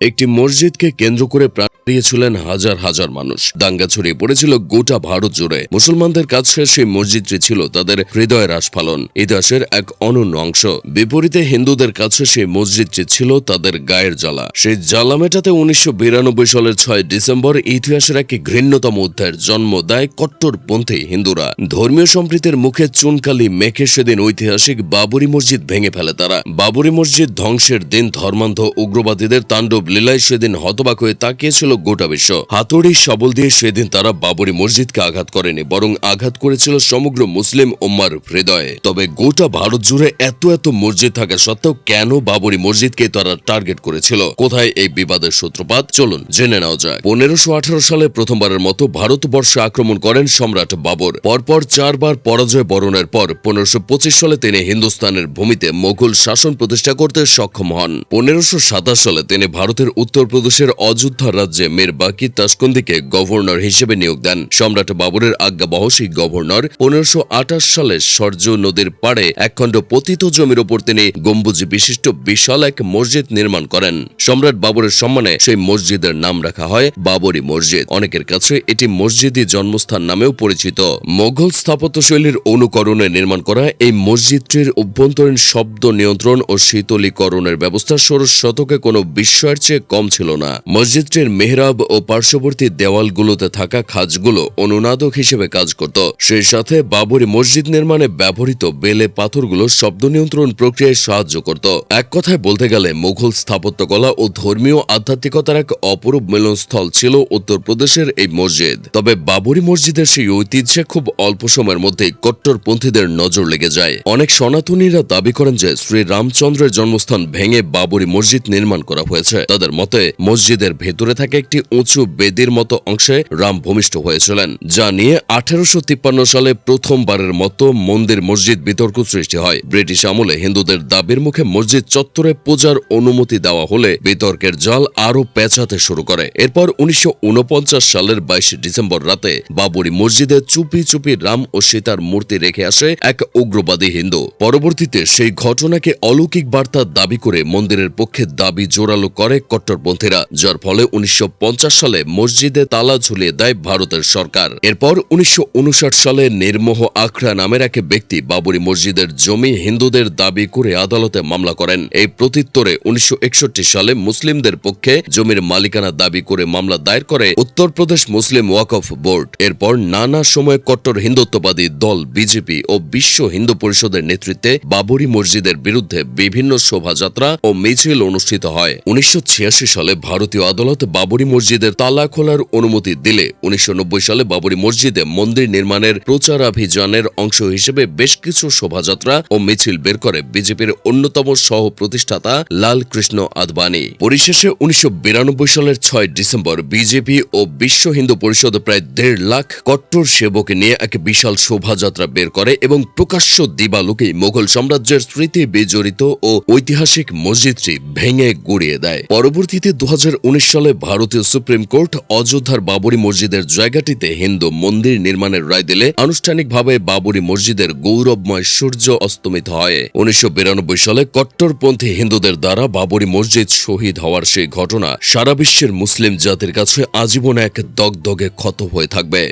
একটি মসজিদকে কেন্দ্র করে দিয়েছিলেন হাজার হাজার মানুষ। দাঙ্গা ছড়িয়ে পড়েছিল গোটা ভারত জুড়ে। মুসলমানদের কাছে সেই মসজিদটি ছিল তাদের হৃদয়ের আস্ফালন ইতিহাসের এক অনন্য অংশ। বিপরীতে হিন্দুদের কাছে সেই মসজিদটি ছিল তাদের গায়ের জ্বালা। সেই জ্বালা মেটাতে উনিশশো বিরানব্বই সালের ছয় ডিসেম্বর ইতিহাসের এক ঘৃণ্যতম অধ্যায়ের জন্ম দেয় কট্টরপন্থী হিন্দুরা। ধর্মীয় সম্প্রীতির মুখে চুনকালি মেখে সেদিন ঐতিহাসিক বাবরি মসজিদ ভেঙে ফেলে তারা। বাবরি মসজিদ ধ্বংসের দিন ধর্মান্ধ উগ্রবাদীদের তাণ্ডব লীলায় সেদিন হতবাক হয়ে তাকিয়েছিল গোটা বিশ্ব। হাতুড়ি সবল দিয়ে সেদিন তারা বাবরি মসজিদকে আঘাত করেনি, বরং আঘাত করেছিল সমগ্র মুসলিম উম্মার হৃদয়ে। তবে গোটা ভারত জুড়ে এত এত মসজিদ থাকা সত্ত্বেও কেন বাবরি মসজিদকে তারা টার্গেট করেছিল? কোথায় এই বিবাদের সূত্রপাত? চলুন জেনে নেওয়া যায় পনেরোশো আঠারো সালে প্রথমবারের মতো ভারতবর্ষে আক্রমণ করেন সম্রাট বাবর। পরপর চারবার পরাজয় বরণের পর পনেরোশো পঁচিশ সালে তিনি হিন্দুস্তানের ভূমিতে মোগল শাসন প্রতিষ্ঠা করতে সক্ষম হন। পনেরোশো সাতাশ সালে তিনি ভারতের উত্তরপ্রদেশের অযোধ্যা রাজ্যে মীর বাকি তাসকন্দিকে গভর্নর হিসেবে নিয়োগ দেন। সম্রাট বাবরের আজ্ঞাবহ সেই গভর্নর পনেরোশো সালে সর্য নদীর পাড়ে একখণ্ড পতিত জমির ওপর তিনি গম্বুজি বিশিষ্ট বিশাল এক মসজিদ নির্মাণ করেন। সম্রাট বাবরের সম্মানে সেই মসজিদের নাম রাখা হয় বাবরি মসজিদ। অনেকের কাছে এটি মসজিদি জন্মস্থান নামেও পরিচিত। মোগল স্থাপত্যশৈলীর অনুকরণে নির্মাণ করা এই মসজিদটির অভ্যন্তরীণ শব্দ নিয়ন্ত্রণ ও শীতলীকরণের ব্যবস্থা ষোড়শ শতকে কোনো বিস্ময়ের চেয়ে কম ছিল না। মসজিদটির মেহরাব ও পার্শ্ববর্তী দেওয়ালগুলোতে থাকা খাজগুলো অনুনাদক হিসেবে কাজ করত। সেই সাথে বাবরি মসজিদ নির্মাণে ব্যবহৃত বেলে পাথরগুলো শব্দ নিয়ন্ত্রণ প্রক্রিয়ায় সাহায্য করত। এক কথায় বলতে গেলে, মুঘল স্থাপত্যকলা ও ধর্মীয় আধ্যাত্মিকতার এক অপরূপ মিলনস্থল ছিল উত্তরপ্রদেশের এই মসজিদ। তবে বাবরি মসজিদের সেই ঐতিহ্যে খুব অল্প সময়ের মধ্যেই কট্টরপন্থীদের নজর লেগে যায়। অনেক সনাতনীরা দাবি করেন যে, শ্রী রামচন্দ্রের জন্মস্থান ভেঙে বাবরি মসজিদ নির্মাণ করা হয়েছে। তাদের মতে, মসজিদের ভেতরে থাকা একটি উঁচু বেদির মতো অংশে রাম ভূমিষ্ঠ হয়েছিলেন, যা নিয়ে আঠারোশো তিপ্পান্ন সালে প্রথমবারের মতো মন্দির মসজিদ বিতর্ক সৃষ্টি হয়। ব্রিটিশ আমলে হিন্দুদের দাবির মুখে মসজিদ চত্বরে পূজার অনুমতি দেওয়া হলে বিতর্কের জল আরও পেঁচাতে শুরু করে। এরপর উনিশশো উনপঞ্চাশ সালের বাইশে ডিসেম্বর রাতে বাবরি মসজিদে চুপি চুপি রাম ও সীতার মূর্তি রেখে আসে এক উগ্রবাদী হিন্দু। পরবর্তীতে সেই ঘটনাকে অলৌকিক বার্তা দাবি করে মন্দিরের পক্ষে দাবি জোরালো করে কট্টরপন্থীরা, যার ফলে উনিশশো সালে মসজিদে তালা ঝুলিয়ে দেয় ভারতের সরকার। এরপর উনিশশো উনষাট সালে নির্মোহ আখড়া নামের এক ব্যক্তি বাবরি মসজিদের জমি হিন্দুদের দাবি করে আদালতে মামলা করেন। এই প্রত্যুত্তরে উনিশশো সালে মুসলিমদের পক্ষে জমির মালিকানা দাবি করে মামলা দায়ের করে উত্তরপ্রদেশ মুসলিম ওয়াকফ বোর্ড। এরপর নানা সময় কট্টর হিন্দুত্ববাদী দল, বিজেপি ও বিশ্ব হিন্দু পরিষদের নেতৃত্বে বাবরি মসজিদের বিরুদ্ধে বিভিন্ন শোভাযাত্রা ও মিছিল অনুষ্ঠিত হয়। উনিশশো ছিয়াশি সালে ভারতীয় আদালত বাবরি মসজিদের তালা খোলার অনুমতি দিলে উনিশশো সালে বাবরি মসজিদে মন্দির নির্মাণের প্রচারাভিযানের অংশ হিসেবে বেশ কিছু শোভাযাত্রা ও মিছিল বের করে বিজেপির অন্যতম সহ প্রতিষ্ঠাতা লাল কৃষ্ণ আদবানি। পরিশেষে উনিশশো সালের ছয় ডিসেম্বর বিজেপি ও বিশ্ব হিন্দু পরিষদ প্রায় দেড় লাখ কট্টর সেবকে নিয়ে এক বিশাল শোভাযাত্রা বের করে এবং প্রকাশ্য দিবালোকে মোগল সাম্রাজ্যের স্মৃতি বিজড়িত ও ঐতিহাসিক মসজিদটি ভেঙে গুড়িয়ে দেয়। পরবর্তীতে দু হাজার উনিশ সালে ভারতীয় সুপ্রিম কোর্ট অযোধ্যার বাবরি মসজিদের জায়গাটিতে হিন্দু মন্দির নির্মাণের রায় দিলে আনুষ্ঠানিকভাবে বাবরি মসজিদের গৌরবময় সূর্য অস্তমিত হয়। উনিশশো বিরানব্বই সালে কট্টরপন্থী হিন্দুদের দ্বারা বাবরি মসজিদ শহীদ হওয়ার সেই ঘটনা সারা বিশ্বের মুসলিম জাতির কাছে আজীবন এক দগদগে ক্ষত হয়ে থাকবে।